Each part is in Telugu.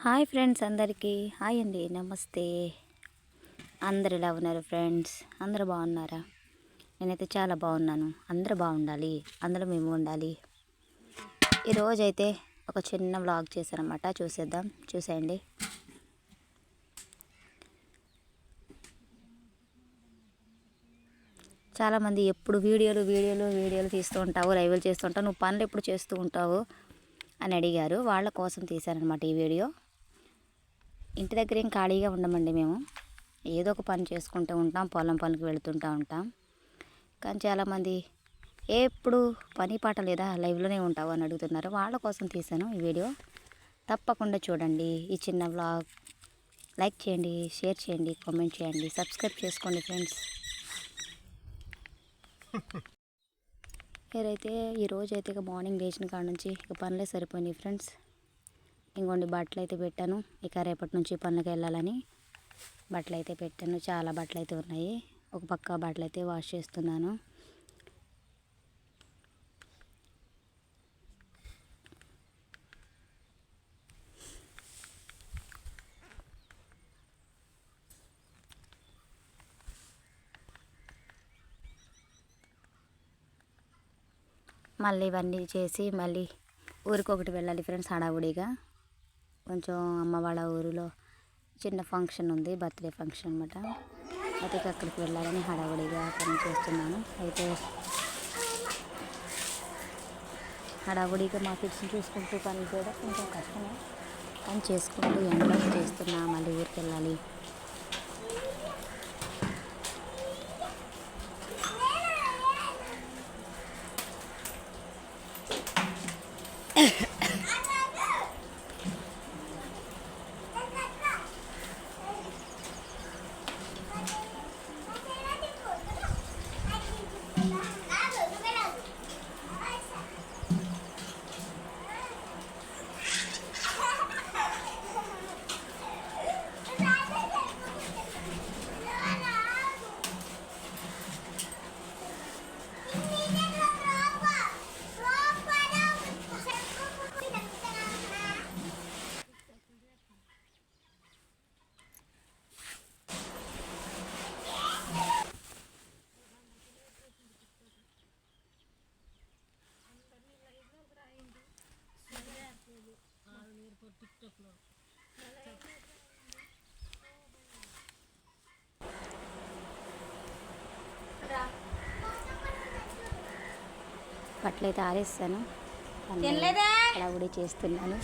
హాయ్ ఫ్రెండ్స్ అందరికీ. హాయ్ అండి. నమస్తే. అందరు ఎలా ఉన్నారు ఫ్రెండ్స్? అందరూ బాగున్నారా? నేనైతే చాలా బాగున్నాను. అందరూ బాగుండాలి. అందరూ మేము ఉండాలి. ఈరోజు అయితే ఒక చిన్న వ్లాగ్ చేశానమాట చూసేద్దాం. చూసేయండి. చాలామంది ఎప్పుడు వీడియోలు వీడియోలు వీడియోలు తీస్తూ ఉంటావు లైవ్లు చేస్తూ ఉంటావు నువ్వు పనులు ఎప్పుడు చేస్తూ ఉంటావు అని అడిగారు. వాళ్ళ కోసం తీశారనమాట ఈ వీడియో. ఇంటి దగ్గర ఏం ఖాళీగా ఉండమండి మేము. ఏదో ఒక పని చేసుకుంటూ ఉంటాం పొలం పనికి వెళుతుంటూ ఉంటాం. కానీ చాలామంది ఎప్పుడు పని పాట లేదా? లైవ్లోనే ఉంటావు అని అడుగుతున్నారు. వాళ్ళ కోసం తీశాను ఈ వీడియో. తప్పకుండా చూడండి ఈ చిన్న వ్లాగ్. లైక్ చేయండి షేర్ చేయండి కామెంట్ చేయండి సబ్స్క్రైబ్ చేసుకోండి ఫ్రెండ్స్. మీరైతే ఈరోజు అయితే ఇక మార్నింగ్ లేచిన కాడ నుంచి ఇక పనులే సరిపోయినాయి ఫ్రెండ్స్. ఇంకోండి బట్టలు అయితే పెట్టాను. ఇక రేపటి నుంచి పనులకు వెళ్ళాలని బట్టలు అయితే పెట్టాను. చాలా బట్టలు అయితే ఉన్నాయి. ఒక పక్క బట్టలు అయితే వాష్ చేస్తున్నాను. మళ్ళీ ఇవన్నీ చేసి మళ్ళీ ఊరికి ఒకటి వెళ్ళాలి ఫ్రెండ్స్ హడావుడిగా. కొంచెం అమ్మ వాళ్ళ ఊరిలో చిన్న ఫంక్షన్ ఉంది బర్త్డే ఫంక్షన్ అనమాట అయితే అక్కడికి వెళ్ళాలని హడావుడిగా పని చేస్తున్నాను. అయితే హడావుడిగా మా కిడ్స్ని చూసుకుంటూ పనులు చేయడం కొంచెం కష్టమే. పని చేసుకుంటూ ఎండలో చేస్తున్నా మళ్ళీ ఊరికి వెళ్ళాలి. Yeah. అయితే ఆరేస్తాను. హడావుడి చేస్తున్నాను.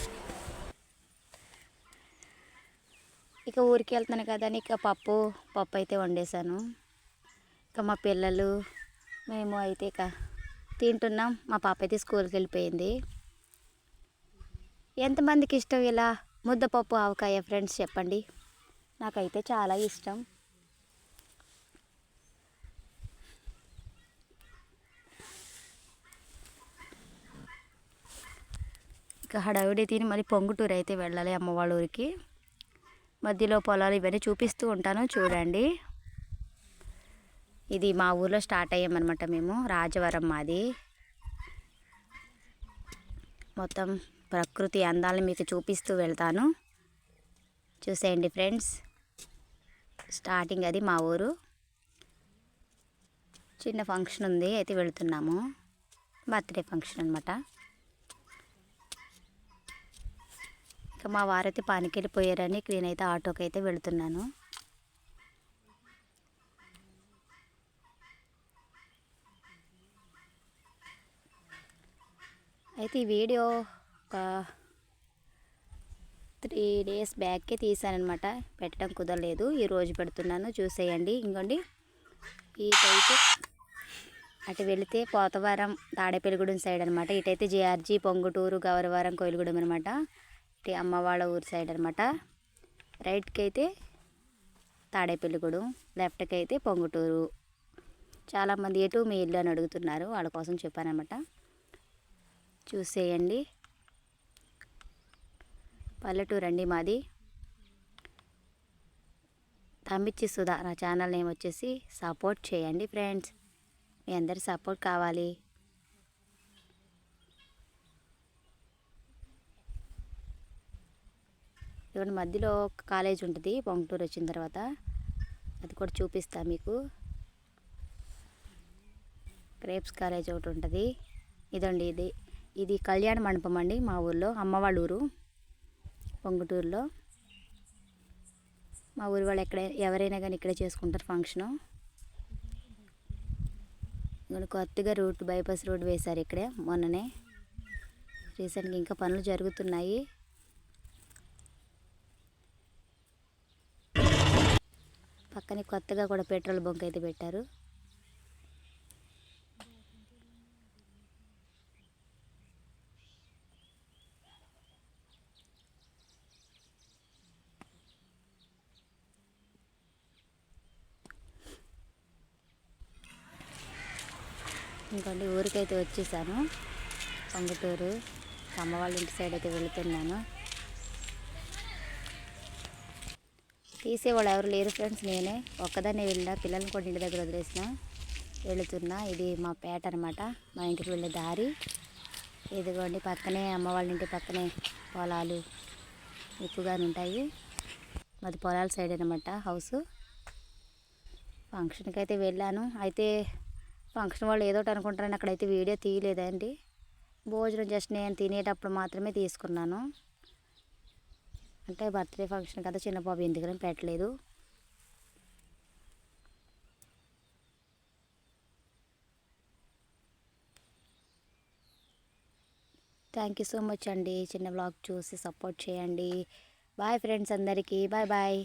ఇక ఊరికి వెళ్తున్నాను కదా అని ఇక పప్పు పప్పు అయితే వండేసాను ఇక మా పిల్లలు మేము అయితే ఇక తింటున్నాం. మా పాప అయితే స్కూల్కి వెళ్ళిపోయింది. ఎంతమందికి ఇష్టం ఇలా ముద్దపప్పు ఆవకాయ ఫ్రెండ్స్ చెప్పండి. నాకైతే చాలా ఇష్టం. ఇక హడావిడి తిని మళ్ళీ పొంగుటూరు అయితే వెళ్ళాలి అమ్మవాళ్ళ ఊరికి. మధ్యలో పొలాలు ఇవన్నీ చూపిస్తూ ఉంటాను చూడండి. ఇది మా ఊర్లో స్టార్ట్ అయ్యామన్నమాట మేము రాజవరం మాది. మొత్తం ప్రకృతి అందాలను మీకు చూపిస్తూ వెళ్తాను. చూసేయండి ఫ్రెండ్స్. స్టార్టింగ్ అది మా ఊరు. చిన్న ఫంక్షన్ ఉంది అయితే వెళుతున్నాము. బర్త్డే ఫంక్షన్ అనమాట ఇంకా మా వారైతే పానికి వెళ్ళిపోయారని నేనైతే ఆటోకి అయితే వెళుతున్నాను. అయితే ఈ వీడియో ఒక త్రీ డేస్ బ్యాక్కే తీసానమాట పెట్టడం కుదరలేదు. ఈరోజు పెడుతున్నాను. చూసేయండి. ఇంకోండి. ఇటైతే అటు వెళితే పోతవరం తాడేపల్లిగూడెం సైడ్ అనమాట ఇటైతే జేఆర్జీ పొంగుటూరు గౌరవరం కోయిలగూడెం అనమాట ఇటు అమ్మవాళ్ళ ఊరి ఊరు సైడ్ అనమాట రైట్కి అయితే తాడేపల్లిగూడెం లెఫ్ట్కి అయితే పొంగుటూరు. చాలామంది ఎటు మీ ఇల్లు అని అడుగుతున్నారు. వాళ్ళ కోసం చెప్పానమాట చూసేయండి. పల్లెటూరు అండి మాది. తమ్మిచ్చి సుధా నా ఛానల్ నేమ్ వచ్చేసి సపోర్ట్ చేయండి ఫ్రెండ్స్. మీ అందరి సపోర్ట్ కావాలి. ఇదిగోండి మధ్యలో ఒక కాలేజ్ ఉంటుంది పొంగటూరు వచ్చిన తర్వాత. అది కూడా చూపిస్తా మీకు. క్రేప్స్ కాలేజ్ ఒకటి ఉంటుంది. ఇదండి ఇది. ఇది కళ్యాణ మండపం అండి మా ఊర్లో అమ్మవాళ్ళ ఊరు. పొంగుటూరులో. మా ఊరి వాళ్ళు ఎక్కడ ఎవరైనా కానీ ఇక్కడే చేసుకుంటారు ఫంక్షను. ఇక్కడ కొత్తగా రూట్ బైపాస్ రోడ్డు వేశారు ఇక్కడే మొన్ననే. రీసెంట్గా ఇంకా పనులు జరుగుతున్నాయి. పక్కనే కొత్తగా కూడా పెట్రోల్ బంక్ అయితే పెట్టారు. ఇంకోండి ఊరికైతే వచ్చేసాను. పొంగటూరు అమ్మ వాళ్ళ ఇంటి సైడ్ అయితే వెళుతున్నాను. తీసేవాళ్ళు ఎవరు లేరు ఫ్రెండ్స్ నేనే. ఒక్కదాన్నే వెళ్ళిన పిల్లల్ని కూడా ఇంటి దగ్గర వదిలేసిన వెళుతున్నా. ఇది మా పేట అనమాట మా ఇంటికి వెళ్ళే దారి. ఇదిగోండి పక్కనే అమ్మ వాళ్ళ ఇంటి పక్కనే పొలాలు ఎక్కువగానే ఉంటాయి. మాది పొలాల సైడ్ అనమాట హౌస్ ఫంక్షన్కి అయితే వెళ్ళాను. అయితే ఫంక్షన్ వాళ్ళు ఏదో ఒకటి అనుకుంటారని అక్కడైతే వీడియో తీయలేదండి. భోజనం జస్ట్ నేను తినేటప్పుడు మాత్రమే తీసుకున్నాను. అంటే బర్త్డే ఫంక్షన్ కదా చిన్న బాబు ఎందుకని పెట్టలేదు. థ్యాంక్ యూ సో మచ్ అండి. చిన్న బ్లాగ్ చూసి సపోర్ట్ చేయండి. బాయ్ ఫ్రెండ్స్ అందరికీ. Bye bye